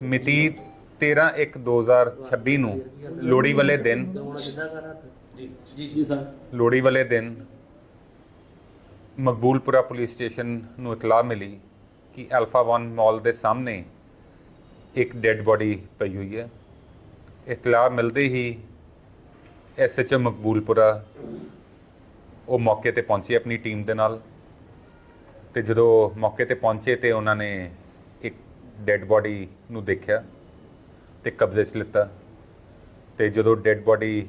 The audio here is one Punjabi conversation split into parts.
ਮਿਤੀ 13/1/2026 ਨੂੰ ਲੋਹੜੀ ਵਾਲੇ ਦਿਨ ਜੀ ਜੀ ਸਰ। ਲੋਹੜੀ ਵਾਲੇ ਦਿਨ ਮਕਬੂਲਪੁਰਾ ਪੁਲਿਸ ਸਟੇਸ਼ਨ ਨੂੰ ਇਤਲਾਹ ਮਿਲੀ ਕਿ ਅਲਫਾ 1 ਮਾਲ ਦੇ ਸਾਹਮਣੇ ਇੱਕ ਡੈੱਡ ਬੋਡੀ ਪਈ ਹੋਈ ਹੈ। ਇਤਲਾਹ ਮਿਲਦੇ ਹੀ ਐਸਐਚਓ ਮਕਬੂਲਪੁਰਾ ਉਹ ਮੌਕੇ ਤੇ ਪਹੁੰਚੇ ਆਪਣੀ ਟੀਮ ਦੇ ਨਾਲ ਤੇ ਜਦੋਂ ਮੌਕੇ ਤੇ ਪਹੁੰਚੇ ਤੇ ਉਹਨਾਂ ਨੇ ਡੈੱਡ ਬੋਡੀ ਨੂੰ ਦੇਖਿਆ ਤੇ ਕਬਜ਼ੇ 'ਚ ਲਿੱਤਾ ਤੇ ਜਦੋਂ ਡੈੱਡ ਬੋਡੀ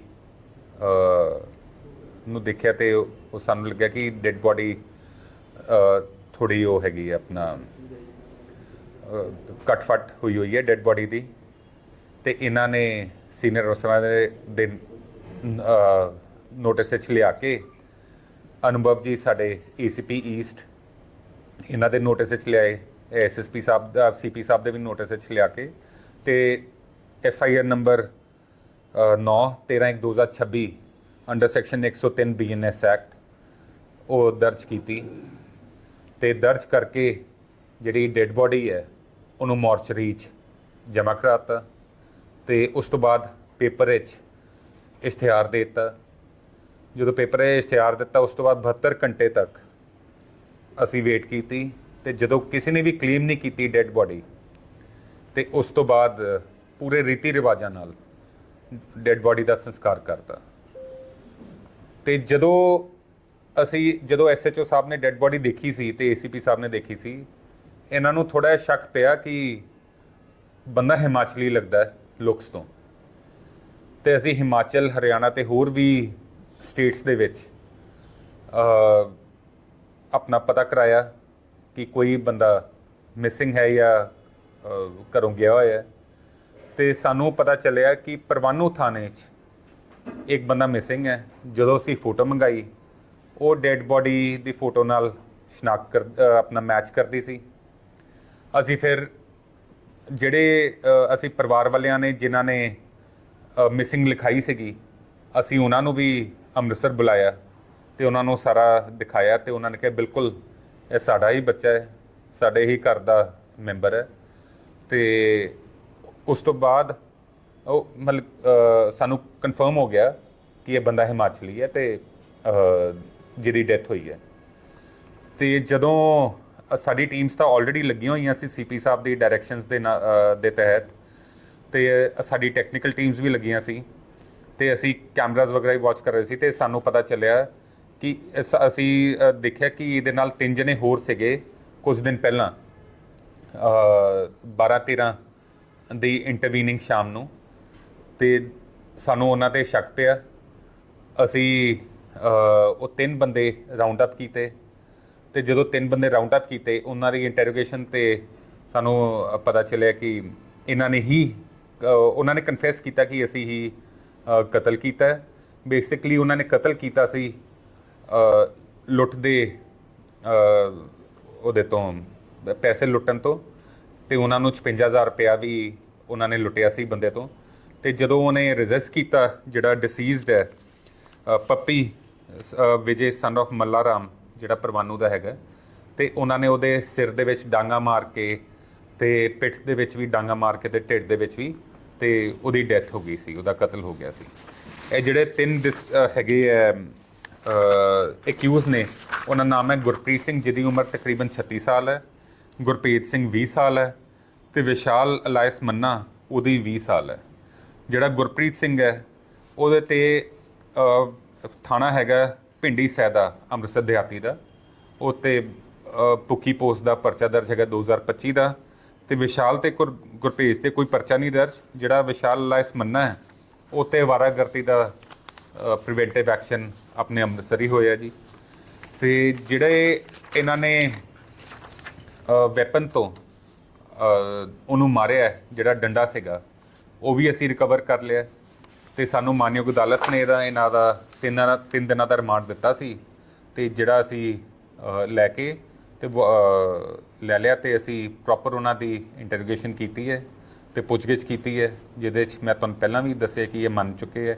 ਨੂੰ ਦੇਖਿਆ ਤੇ ਉਹ ਸਾਨੂੰ ਲੱਗਿਆ ਕਿ ਡੈੱਡ ਬੋਡੀ ਥੋੜੀ ਉਹ ਹੈਗੀ ਹੈ ਆਪਣਾ ਕਟਫਟ ਹੋਈ ਹੋਈ ਹੈ ਡੈੱਡ ਬੋਡੀ ਦੀ ਤੇ ਇਹਨਾਂ ਨੇ ਸੀਨੀਅਰ ਅਫਸਰਾਂ ਦੇ ਦੇ ਨੋਟਿਸ ਵਿੱਚ ਲਿਆ ਕੇ ਅਨੁਭਵ ਜੀ ਸਾਡੇ ਏਸੀਪੀ ਈਸਟ ਇਹਨਾਂ ਦੇ ਨੋਟਿਸ ਵਿੱਚ ਲਿਆਏ ਐਸਐਸਪੀ ਸਾਹਿਬ ਦਾ ਸੀਪੀ ਸਾਹਿਬ ਦੇ ਵੀ ਨੋਟਿਸ ਵਿੱਚ ਲਿਆ ਕੇ ਤੇ F I R number 9 13 2026 under section 103 BNS act ਉਹ ਦਰਜ ਕੀਤੀ ਤੇ ਦਰਜ ਕਰਕੇ ਜਿਹੜੀ ਡੈੱਡ ਬੋਡੀ ਹੈ, ਉਹਨੂੰ ਮੋਰਚਰੀ 'ਚ ਜਮ੍ਹਾਂ ਕਰਾਤਾ ਤੇ ਉਸ ਤੋਂ ਬਾਅਦ ਪੇਪਰ 'ਚ ਇਸ਼ਤਿਹਾਰ ਦੇ ਦਿੱਤਾ। ਜਦੋਂ ਪੇਪਰ 'ਚ ਇਸ਼ਤਿਹਾਰ ਦਿੱਤਾ, ਉਸ ਤੋਂ ਬਾਅਦ 72 ਘੰਟੇ ਤੱਕ ਅਸੀਂ ਵੇਟ ਕੀਤੀ। ਤੇ ਜਦੋਂ ਕਿਸੇ ਨੇ ਵੀ ਕਲੇਮ ਨਹੀਂ ਕੀਤੀ ਡੈੱਡ ਬੋਡੀ ਤੇ ਉਸ ਤੋਂ ਬਾਅਦ ਪੂਰੇ ਰੀਤੀ ਰਿਵਾਜਾਂ ਨਾਲ ਡੈੱਡ ਬੋਡੀ ਦਾ ਸੰਸਕਾਰ ਕਰਤਾ। ਤੇ ਜਦੋਂ ਅਸੀਂ, ਜਦੋਂ ਐਸਐਚਓ ਸਾਹਿਬ ਨੇ ਡੈੱਡ ਬੋਡੀ ਦੇਖੀ ਸੀ ਤੇ ਏਸੀਪੀ ਸਾਹਿਬ ਨੇ ਦੇਖੀ ਸੀ, ਇਹਨਾਂ ਨੂੰ ਥੋੜਾ ਜਿਹਾ ਸ਼ੱਕ ਪਿਆ ਕਿ ਬੰਦਾ ਹਿਮਾਚਲੀ ਲੱਗਦਾ ਹੈ ਲੁਕਸ ਤੋਂ। ਤੇ ਅਸੀਂ ਹਿਮਾਚਲ, ਹਰਿਆਣਾ ਤੇ ਹੋਰ ਵੀ ਸਟੇਟਸ ਦੇ ਵਿੱਚ, ਅ, ਆਪਣਾ ਪਤਾ ਕਰਾਇਆ। ਕਿ ਕੋਈ ਬੰਦਾ ਮਿਸਿੰਗ ਹੈ ਜਾਂ ਘਰੋਂ ਗਿਆ ਹੋਇਆ ਹੈ, ਤੇ ਸਾਨੂੰ ਪਤਾ ਚੱਲਿਆ ਕਿ ਪਰਵਾਨੂ ਥਾਣੇ 'ਚ ਇੱਕ ਬੰਦਾ ਮਿਸਿੰਗ ਹੈ। ਜਦੋਂ ਅਸੀਂ ਫੋਟੋ ਮੰਗਾਈ, ਉਹ ਡੈੱਡ ਬੋਡੀ ਦੀ ਫੋਟੋ ਨਾਲ ਸ਼ਨਾਖਤ ਕਰ ਆਪਣਾ ਮੈਚ ਕਰਦੀ ਸੀ। ਅਸੀਂ ਫਿਰ ਜਿਹੜੇ ਅਸੀਂ ਪਰਿਵਾਰ ਵਾਲਿਆਂ ਨੇ, ਜਿਨ੍ਹਾਂ ਨੇ ਮਿਸਿੰਗ ਲਿਖਾਈ ਸੀਗੀ, ਅਸੀਂ ਉਹਨਾਂ ਨੂੰ ਵੀ ਅੰਮ੍ਰਿਤਸਰ ਬੁਲਾਇਆ ਤੇ ਉਹਨਾਂ ਨੂੰ ਸਾਰਾ ਦਿਖਾਇਆ ਤੇ ਉਹਨਾਂ ਨੇ ਕਿਹਾ, ਬਿਲਕੁਲ ਇਹ ਸਾਡਾ ਹੀ ਬੱਚਾ ਹੈ, ਸਾਡੇ ਹੀ ਘਰ ਦਾ ਮੈਂਬਰ ਹੈ। ਤੇ ਉਸ ਤੋਂ ਬਾਅਦ ਉਹ ਮਤਲਬ ਸਾਨੂੰ ਕਨਫਰਮ ਹੋ ਗਿਆ ਕਿ ਇਹ ਬੰਦਾ ਹਿਮਾਚਲੀ ਹੈ ਤੇ ਜਿਹਦੀ ਡੈਥ ਹੋਈ ਹੈ। ਤੇ ਜਦੋਂ ਸਾਡੀ ਟੀਮਸ ਤਾਂ ਆਲਰੇਡੀ ਲੱਗੀਆਂ ਹੋਈਆਂ ਸੀ ਸੀਪੀ ਸਾਹਿਬ ਦੀ ਡਾਇਰੈਕਸ਼ਨਸ ਦੇ ਨਾ- ਦੇ ਤਹਿਤ। ਤੇ ਸਾਡੀ ਟੈਕਨੀਕਲ ਟੀਮਸ ਵੀ ਲੱਗੀਆਂ ਸੀ। ਤੇ ਅਸੀਂ ਕੈਮਰਾਜ਼ ਵਗੈਰਾ ਵੀ ਵਾਚ ਕਰ ਰਹੇ ਸੀ ਤੇ ਸਾਨੂੰ ਪਤਾ ਚੱਲਿਆ ਕਿ ਇਸ- ਅਸੀਂ ਅ, ਦੇਖਿਆ ਕਿ ਇਹਦੇ ਨਾਲ ਤਿੰਨ ਜਣੇ ਹੋਰ ਸੀਗੇ ਕੁਝ ਦਿਨ ਪਹਿਲਾਂ। ਅ 12 13 ਦੀ ਇੰਟਰਵੀਨਿੰਗ ਸ਼ਾਮ ਨੂੰ। ਤੇ ਸਾਨੂੰ ਉਹਨਾਂ ਤੇ ਸ਼ੱਕ ਪਿਆ। ਅਸੀਂ ਅ, ਉਹ ਤਿੰਨ ਬੰਦੇ ਰਾਉਂਡ ਅਪ ਕੀਤੇ। ਤੇ ਜਦੋਂ ਤਿੰਨ ਬੰਦੇ ਰਾਉਂਡ ਅਪ ਕੀਤੇ ਉਹਨਾਂ ਦੀ ਇੰਟਰੋਗੇਸ਼ਨ ਤੇ ਸਾਨੂੰ ਅ, ਪਤਾ ਚੱਲਿਆ ਕਿ ਇਹਨਾਂ ਨੇ ਹੀ ਅ, ਉਹਨਾਂ ਨੇ ਕਨਫੈਸ ਕੀਤਾ ਕਿ ਅਸੀਂ ਹੀ ਅ, ਕਤਲ ਕੀਤਾ। ਬੇਸਿਕਲੀ ਉਹਨਾਂ ਨੇ ਕਤਲ ਕੀਤਾ ਸੀ। ਲੁੱਟ ਦੇ ਉਹਦੇ ਤੋਂ, ਪੈਸੇ ਲੁੱਟਣ ਤੋਂ ਤੇ ਉਹਨਾਂ ਨੂੰ 55000 ਰੁਪਇਆ ਵੀ ਉਹਨਾਂ ਨੇ ਲੁੱਟਿਆ ਸੀ ਬੰਦੇ ਤੋਂ ਤੇ ਜਦੋਂ ਉਹਨੇ ਰੈਜ਼ਿਸਟ ਕੀਤਾ, ਜਿਹੜਾ ਡਿਸੀਜ਼ਡ ਹੈ ਪੱਪੀ ਵਿਜੇ ਸਨ of ਮੱਲਾਰਾਮ, ਜਿਹੜਾ ਪਰਵਾਨੂ ਦਾ ਹੈਗਾ, ਤੇ ਉਹਨਾਂ ਨੇ ਉਹਦੇ ਸਿਰ ਦੇ ਵਿੱਚ ਡਾਂਗਾ ਮਾਰ ਕੇ ਤੇ ਪਿੱਠ ਦੇ ਵਿੱਚ ਵੀ ਡਾਂਗਾ ਮਾਰ ਕੇ ਤੇ ਢਿੱਡ ਦੇ ਵਿੱਚ ਵੀ ਤੇ ਉਹਦੀ ਡੈਥ ਹੋ ਗਈ ਸੀ, ਉਹਦਾ ਕਤਲ ਹੋ ਗਿਆ ਸੀ। ਇਹ ਜਿਹੜੇ ਤਿੰਨ ਡਿਸ- ਹੈਗੇ ਐ ਐਕਿਊਜ਼ ਨੇ। ਉਹਨਾਂ ਦਾ ਨਾਮ ਹੈ ਗੁਰਪ੍ਰੀਤ ਸਿੰਘ ਜਿਹਦੀ ਉਮਰ ਤਕਰੀਬਨ 36 ਸਾਲ ਹੈ। ਗੁਰਪ੍ਰੀਤ ਸਿੰਘ 20 ਸਾਲ ਹੈ ਤੇ ਵਿਸ਼ਾਲ ਅਲਾਇਸ ਮੰਨਾ ਉਹਦੀ 20 ਸਾਲ ਹੈ। ਜਿਹੜਾ ਗੁਰਪ੍ਰੀਤ ਸਿੰਘ ਹੈ ਉਹਦੇ ਤੇ ਥਾਣਾ ਹੈਗਾ ਪਿੰਡੀ ਸੈਦਾ ਅੰਮ੍ਰਿਤਸਰ ਦਿਹਾਤੀ ਦਾ। ਉਹ ਤੇ ਅ, ਪੁੱਕੀ ਪੋਸਟ ਦਾ ਪਰਚਾ ਦਰਜ ਹੈਗਾ 2025 ਦਾ। ਤੇ ਵਿਸ਼ਾਲ ਤੇ ਗੁਰ- ਗੁਰਪ੍ਰੀਤ ਤੇ ਕੋਈ ਪਰਚਾ ਨਹੀਂ ਦਰਜ। ਜਿਹੜਾ ਵਿਸ਼ਾਲ ਅਲਾਇਸ ਮੰਨਾ ਹੈ ਉਹ ਤੇ ਵਾਰਾਗਰਤੀ ਦਾ ਪ੍ਰੀਵੈਂਟਿਵ ਐਕਸ਼ਨ ਆਪਣੇ ਅੰਮ੍ਰਿਤਸਰੀ ਹੋਇਆ ਜੀ। ਤੇ ਜਿਹੜੇ ਇਹਨਾਂ ਨੇ ਵੈਪਨ ਤੋਂ ਉਹਨੂੰ ਮਾਰਿਆ, ਜਿਹੜਾ ਡੰਡਾ ਸੀਗਾ, ਉਹ ਵੀ ਅਸੀਂ ਰਿਕਵਰ ਕਰ ਲਿਆ। ਤੇ ਸਾਨੂੰ ਮਾਨਯੋਗ ਅਦਾਲਤ ਨੇ ਇਹਦਾ ਇਹਨਾਂ ਦਾ ਤਿੰਨਾਂ ਦਾ, ਤਿੰਨ ਦਿਨਾਂ ਦਾ ਰਿਮਾਂਡ ਦਿੱਤਾ ਸੀ। ਤੇ ਜਿਹੜਾ ਅਸੀਂ ਲੈ ਕੇ ਤੇ ਵ- ਲੈ ਲਿਆ ਤੇ ਅਸੀਂ ਪ੍ਰੋਪਰ ਉਹਨਾਂ ਦੀ ਇੰਟਰੋਗੇਸ਼ਨ ਕੀਤੀ ਹੈ ਤੇ ਪੁੱਛਗਿੱਛ ਕੀਤੀ ਹੈ, ਜਿਹਦੇ ਵਿੱਚ ਮੈਂ ਤੁਹਾਨੂੰ ਪਹਿਲਾਂ ਵੀ ਦੱਸਿਆ ਕਿ ਇਹ ਮੰਨ ਚੁੱਕੇ ਹੈ।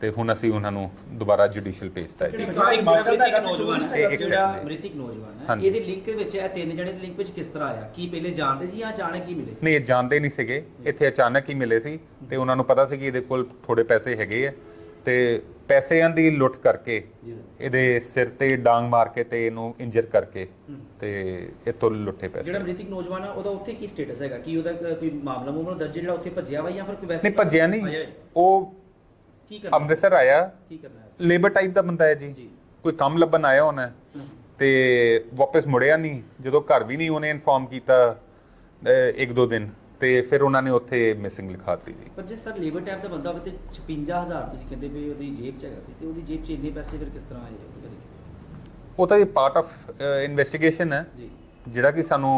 ਤੇ ਹੁਣ ਅਸੀਂ ਉਹਨਾਂ ਨੂੰ ਦੁਬਾਰਾ ਜੁਡੀਸ਼ੀਅਲ ਭੇਜਤਾ ਹੈ। ਜੀ ਇੱਕ ਹਿਮਾਚਲ ਦਾ ਇੱਕ ਨੌਜਵਾਨ ਇਹ ਹੈ। ਇੱਕ ਜਿਹੜਾ। ਮ੍ਰਿਤਕ ਨੌਜਵਾਨ ਹੈ। ਇਹਦੇ ਲਿੰਕ ਵਿੱਚ ਇਹ ਤਿੰਨ ਜਣੇ ਦੇ ਲਿੰਕ ਵਿੱਚ ਕਿਸ ਤਰ੍ਹਾਂ ਆਇਆ? ਕੀ ਪਹਿਲੇ ਜਾਣਦੇ ਸੀ ਜਾਂ ਅਚਾਨਕ ਹੀ ਮਿਲੇ ਸੀ? ਨਹੀਂ ਇਹ ਜਾਣਦੇ ਨਹੀਂ ਸੀਗੇ। ਇੱਥੇ ਅਚਾਨਕ ਹੀ ਮਿਲੇ ਸੀ ਤੇ ਉਹਨਾਂ ਨੂੰ ਪਤਾ ਸੀ ਕਿ ਇਹਦੇ ਕੋਲ ਥੋੜੇ ਪੈਸੇ ਹੈਗੇ ਆ। ਤੇ ਪੈਸਿਆਂ ਦੀ ਲੁੱਟ ਕਰਕੇ ਇਹਦੇ ਸਿਰ ਤੇ ਡਾਂਗ ਮਾਰ ਕੇ ਤੇ ਇਹਨੂੰ ਇੰਜਰ ਕਰਕੇ। ਤੇ ਇਹ ਤੋਂ ਲੁੱਟੇ ਪੈਸੇ। ਜਿਹੜਾ ਮ੍ਰਿਤਕ ਨੌਜਵਾਨ ਹੈ ਉਹਦਾ ਉੱਥੇ ਕੀ ਸਟੇਟਸ ਹੈਗਾ? ਕੀ ਉਹਦਾ ਕੋਈ ਮਾਮਲਾ ਮਾਮਲਾ ਦਰਜ ਜਿਹੜਾ ਉੱਥੇ ਭੱਜਿਆ ਵਾ ਜਾਂ ਫਿਰ ਕੋਈ ਵੈਸੇ ਨਹੀਂ ਭੱਜਿਆ ਨਹੀਂ? ਉਹ ਕੀ ਕਰਨਾ ਅੰਮ੍ਰਿਤਸਰ ਆਇਆ। ਕੀ ਕਰਨਾ ਹੈ ਲੇਬਰ ਟਾਈਪ ਦਾ ਬੰਦਾ ਹੈ ਜੀ। ਕੋਈ ਕੰਮ ਲੱਭਣ ਆਇਆ ਹੋਣਾ। ਤੇ ਵਾਪਸ ਮੁੜਿਆ ਨਹੀਂ। ਜਦੋਂ ਘਰ ਵੀ ਨਹੀਂ ਉਹਨੇ ਇਨਫਾਰਮ ਕੀਤਾ ਇੱਕ ਦੋ ਦਿਨ। ਤੇ ਫਿਰ ਉਹਨਾਂ ਨੇ ਉੱਥੇ ਮਿਸਿੰਗ ਲਿਖਾਤੀ ਜੀ। ਪਰ ਜੇ ਸਰ ਲੇਬਰ ਟੈਪ ਦਾ ਬੰਦਾ ਹੋਵੇ ਤੇ 56000 ਤੁਸੀਂ ਕਹਿੰਦੇ ਵੀ ਉਹਦੀ ਜੇਬ 'ਚ ਹੈਗਾ ਸੀ ਤੇ ਉਹਦੀ ਜੇਬ 'ਚ ਇੰਨੇ ਪੈਸੇ ਫਿਰ ਕਿਸ ਤਰ੍ਹਾਂ ਆਏ? ਉਹ ਤਾਂ ਇਹ ਪਾਰਟ ਆਫ ਇਨਵੈਸਟੀਗੇਸ਼ਨ ਹੈ। ਜਿਹੜਾ ਕਿ ਸਾਨੂੰ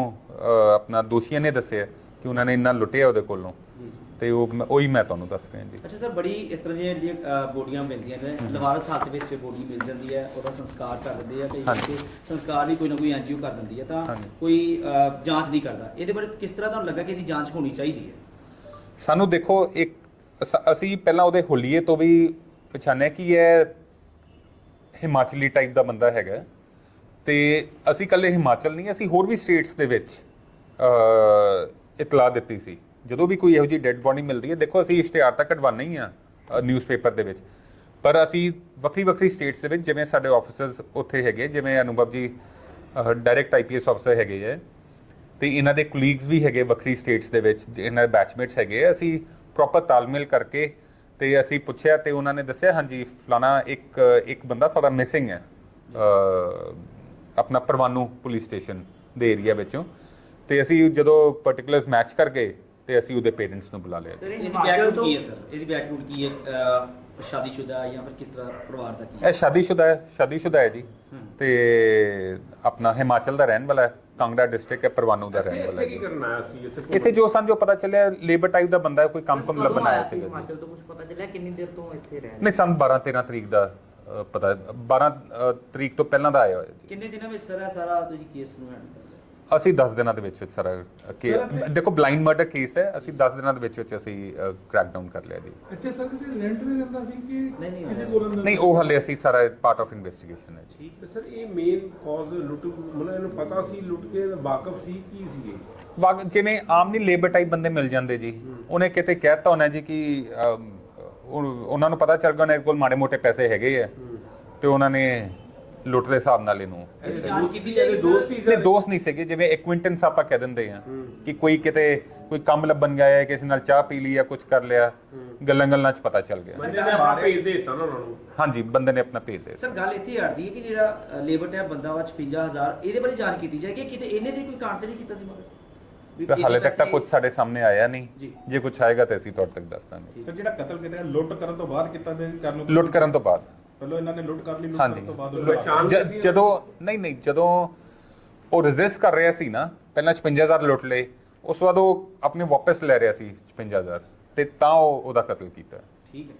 ਆਪਣਾ ਦੋਸ਼ੀਆਂ ਨੇ ਦੱਸਿਆ ਕਿ ਉਹਨਾਂ ਨੇ ਇੰਨਾ ਲੁੱਟਿਆ ਉਹਦੇ ਕੋਲੋਂ। ਜੀ। ਤੇ ਉਹ ਮੈਂ- ਉਹੀ ਮੈਂ ਤੁਹਾਨੂੰ ਦੱਸ ਰਿਹਾ ਜੀ। ਅੱਛਾ ਸਰ ਬੜੀ ਇਸ ਤਰ੍ਹਾਂ ਦੀਆਂ ਜਿਹੜੀਆਂ ਅ, ਬੋਡੀਆਂ ਮਿਲਦੀਆਂ ਨੇ। ਲਵਾਰਸ ਹਾਲਤ ਵਿੱਚ ਬੋਡੀ ਮਿਲ ਜਾਂਦੀ ਹੈ ਉਹਦਾ ਸੰਸਕਾਰ ਕਰ ਦਿੰਦੇ ਆ ਕਈ ਹਾਂਜੀ। ਵਾਰੀ ਸੰਸਕਾਰ ਵੀ ਕੋਈ ਨਾ ਕੋਈ ਐਨਜੀਓ ਕਰ ਦਿੰਦੀ ਹੈ ਤਾਂ ਹਾਂਜੀ। ਕੋਈ ਅ, ਜਾਂਚ ਨਹੀਂ ਕਰਦਾ। ਇਹਦੇ ਬਾਰੇ ਕਿਸ ਤਰ੍ਹਾਂ ਤੁਹਾਨੂੰ ਲੱਗਾ ਕਿ ਇਹਦੀ ਜਾਂਚ ਹੋਣੀ ਚਾਹੀਦੀ ਹੈ? ਸਾਨੂੰ ਦੇਖੋ ਇੱਕ ਅਸ- ਅਸੀਂ ਪਹਿਲਾਂ ਉਹਦੇ ਹੁਲੀਏ ਤੋਂ ਵੀ ਪਛਾਣਿਆ ਕਿ ਇਹ ਹਿਮਾਚਲੀ ਟਾਈਪ ਦਾ ਬੰਦਾ ਹੈਗਾ। ਤੇ ਅਸੀਂ ਕੱਲੇ ਹਿਮਾਚਲ ਨਹੀਂ ਅਸੀਂ ਹੋਰ ਵੀ ਸਟੇਟਸ ਦੇ ਵਿੱਚ ਅ ਇਤਲਾਹ ਦਿੱਤੀ ਸੀ। ਜਦੋਂ ਵੀ ਕੋਈ ਇਹੋ ਜਿਹੀ ਡੈੱਡ ਬੋਡੀ ਮਿਲਦੀ ਹੈ, ਦੇਖੋ ਅਸੀਂ ਇਸ਼ਤਿਹਾਰ ਤਾਂ ਕਢਵਾਉਂਦੇ ਹੀ ਆ ਨਿਊਜ਼ਪੇਪਰ ਦੇ ਵਿੱਚ। ਪਰ ਅਸੀਂ ਵੱਖਰੀ ਵੱਖਰੀ ਸਟੇਟਸ ਦੇ ਵਿੱਚ, ਜਿਵੇਂ ਸਾਡੇ ਆਫੀਸਰਸ ਉੱਥੇ ਹੈਗੇ ਜਿਵੇਂ ਅਨੁਭਵ ਜੀ ਡਾਇਰੈਕਟ ਆਈਪੀਐਸ ਆਫੀਸਰ ਹੈਗੇ ਹੈ ਤੇ ਇਹਨਾਂ ਦੇ ਕੁਲੀਗਸ ਵੀ ਹੈਗੇ ਵੱਖਰੀ ਸਟੇਟਸ ਦੇ ਵਿੱਚ ਇਹਨਾਂ ਦੇ ਬੈਚਮੇਟਸ ਹੈਗੇ ਆ। ਅਸੀਂ ਪ੍ਰੋਪਰ ਤਾਲਮੇਲ ਕਰਕੇ ਤੇ ਅਸੀਂ ਪੁੱਛਿਆ ਤੇ ਉਹਨਾਂ ਨੇ ਦੱਸਿਆ, ਹਾਂਜੀ, ਫਲਾਣਾ ਇੱਕ ਇੱਕ ਬੰਦਾ ਸਾਡਾ ਮਿਸਿੰਗ ਹੈ ਆਪਣਾ ਪਰਵਾਨੂ ਪੁਲਿਸ ਸਟੇਸ਼ਨ ਦੇ ਏਰੀਆ ਵਿੱਚੋਂ। ਤੇ ਅਸੀਂ ਜਦੋਂ ਪਾਰਟਿਕੂਲਰਸ ਮੈਚ ਕਰਕੇ ਤੇ ਅਸੀਂ ਉਹਦੇ ਪੇਰੈਂਟਸ ਨੂੰ ਬੁਲਾ ਲਿਆ ਇਹਦੀ ਬੈਕਗ੍ਰਾਉਂਡ ਕੀ ਹੈ ਸਰ? ਇਹਦੀ ਬੈਕਗ੍ਰਾਉਂਡ ਕੀ ਹੈ? ਸ਼ਾਦੀशुदा ਜਾਂ ਫਿਰ ਕਿਸ ਤਰ੍ਹਾਂ ਪਰਿਵਾਰ ਦਾ ਕੀ ਹੈ? ਇਹ ਸ਼ਾਦੀशुदा ਹੈ ਸ਼ਾਦੀशुदा ਹੈ ਜੀ। ਤੇ ਆਪਣਾ ਹਿਮਾਚਲ ਦਾ ਰਹਿਣ ਵਾਲਾ ਹੈ ਕਾਂਗੜਾ ਡਿਸਟ੍ਰਿਕਟ ਹੈ ਪਰਵਾਨੂ ਦਾ ਰਹਿਣ ਵਾਲਾ ਇੱਥੇ ਕੀ ਜੀ। ਆਇਆ ਸੀ ਇੱਥੇ ਇੱਥੇ ਜੋ ਸਾਨੂੰ ਪਤਾ ਚੱਲਿਆ ਲੇਬਰ ਟਾਈਪ ਦਾ ਬੰਦਾ ਹੈ, ਕੋਈ ਕੰਮ ਕੰਮ ਲੱਭਣ ਆਇਆ ਸੀਗਾ ਹਿਮਾਚਲ ਤੋਂ ਕੁਝ ਪਤਾ ਚੱਲਿਆ? ਕਿੰਨੀ ਦੇਰ ਤੋਂ ਇੱਥੇ ਰਹਿ ਰਹੇ ਨਹੀਂ ਸਾਨੂੰ 12 13 ਤਰੀਕ ਦਾ ਪਤਾ 12 ਤਰੀਕ ਤੋਂ ਪਹਿਲਾਂ ਦਾ ਆਇਆ ਹੋਇਆ ਜੀ। ਕਿੰਨੇ ਦਿਨਾਂ ਵਿੱਚ ਸਰ ਸਾਰਾ ਤੁਸੀਂ ਕੇਸ ਨੂੰ ਹੈਂਡਲ ਅਸੀਂ 10 ਦਿਨਾਂ ਦੇ ਵਿੱਚ ਵਿੱਚ ਸਾਰਾ ਕੇ ਦੇਖੋ ਬਲਾਈਂਡ ਮਰਡਰ ਕੇਸ ਹੈ। ਅਸੀਂ 10 ਦਿਨਾਂ ਦੇ ਵਿੱਚ ਵਿੱਚ ਅਸੀਂ ਕ੍ਰੈਕ ਡਾਊਨ ਕਰ ਲਿਆ ਜੀ। ਇੱਥੇ ਸਰ ਕਿਤੇ ਰੈਂਟ ਤੇ ਰਹਿੰਦਾ ਸੀ ਕਿ ਨਹੀਂ, ਨਹੀਂ, ਕਿਸੇ ਨਹੀਂ। ਕੋਲ ਅੰਦਰ ਨਹੀਂ ਉਹ ਹਲੇ ਅਸੀਂ ਸਾਰਾ ਪਾਰਟ ਆਫ ਇਨਵੈਸਟੀਗੇਸ਼ਨ ਹੈ ਜੀ। ਸਰ ਇਹ ਮੇਨ ਕਾਜ਼ ਲੁੱਟ ਮਤਲਬ ਇਹਨੂੰ ਪਤਾ ਸੀ ਲੁੱਟ ਕੇ ਵਾਕਫ ਸੀ ਕੀ ਸੀਗੇ? ਵਾਕ ਜਿਵੇਂ ਆਮ ਨਹੀਂ ਲੇਬਰ ਟਾਈਪ ਬੰਦੇ ਮਿਲ ਜਾਂਦੇ ਜੀ। ਉਹਨੇ ਕਿਤੇ ਕਹਿਤਾ ਹੋਣਾ ਜੀ ਕਿ ਉਹਨਾਂ ਨੂੰ ਪਤਾ ਚੱਲ ਗਿਆ ਉਹਨਾਂ ਕੋਲ ਮਾੜੇ ਮੋਟੇ ਪੈਸੇ ਹੈਗੇ ਆ। ਤੇ ਉਹਨਾਂ ਨੇ ਲੁੱਟ ਦੇ ਹਿਸਾਬ ਨਾਲ ਇਹਨੂੰ। ਜਾਂਚ ਕੀਤੀ ਜਾਏਗੀ ਦੋਸਤ ਸੀ ਨਹੀਂ ਸੀਗੇ ਜਿਵੇਂ ਐਕੁਇੰਟੈਂਸ ਆਪਾਂ ਕਹਿ ਦਿੰਦੇ ਆ ਕਿ ਕੋਈ ਕਿਤੇ ਕੋਈ ਕੰਮ ਲੱਭਣ ਗਿਆ ਹੈ ਕਿਸੇ ਨਾਲ ਚਾਹ ਪੀ ਲਈ ਜਾਂ ਕੁਝ ਕਰ ਲਿਆ ਗੱਲਾਂ ਗੱਲਾਂ 'ਚ ਪਤਾ ਚੱਲ ਗਿਆ। ਬੰਦੇ ਨੇ ਆਪਣਾ ਭੇਜ ਦੇ ਦਿੱਤਾ ਨਾ ਉਹਨਾਂ ਨੂੰ। ਹਾਂਜੀ ਬੰਦੇ ਨੇ ਆਪਣਾ ਭੇਜ ਦੇ ਸਰ ਗੱਲ ਇੱਥੇ ਅੜਦੀ ਹੈ ਕਿ ਜਿਹੜਾ ਲੇਬਰ ਟੈਪ ਬੰਦਾ ਵਾ 55000 ਇਹਦੇ ਬਾਰੇ ਜਾਂਚ ਕੀਤੀ ਜਾਏਗੀ ਕਿਤੇ ਇਹਨੇ ਦੀ ਕੋਈ ਕਾਂਟ ਨਹੀਂ ਕੀਤਾ ਸੀ ਮਗਰ? ਵੀ ਤੇ ਹਾਲੇ ਤੱਕ ਤਾਂ ਕੁਝ ਸਾਡੇ ਸਾਹਮਣੇ ਆਇਆ ਨਹੀਂ। ਜੀ। ਕੁਝ ਆਏਗਾ ਤਾਂ ਅਸੀਂ ਤੁਹਾਡੇ ਤੱਕ ਦੱਸ ਦਾਂਗੇ। ਸਰ ਜਿਹੜਾ ਕਤਲ ਕੀਤਾ ਲੁੱਟ ਕਰਨ ਤੋਂ ਬਾਅਦ ਕੀਤਾ ਤੇ ਕਰਨ ਨੂੰ ਲੁੱਟ ਕਰਨ ਤੋਂ ਬਾਅਦ। ਪਹਿਲਾਂ ਇਹਨਾਂ ਨੇ ਲੁੱਟ ਕਰ ਲਈ ਲੁੱਟ ਹਾਂਜੀ। ਕਰਨ ਤੋਂ ਬਾਅਦ ਜ- ਜਦੋਂ ਨਹੀਂ ਨਹੀਂ ਜਦੋਂ ਉਹ ਰੈਜ਼ਿਸਟ ਕਰ ਰਿਹਾ ਸੀ ਨਾ ਪਹਿਲਾਂ 55000 ਲੁੱਟ ਲਏ ਉਸ ਤੋਂ ਬਾਅਦ ਉਹ ਆਪਣੇ ਵਾਪਸ ਲੈ ਰਿਹਾ ਸੀ 55000 ਤੇ ਤਾਂ ਉਹ ਉਹਦਾ ਕਤਲ ਕੀਤਾ। ਠੀਕ ਹੈ।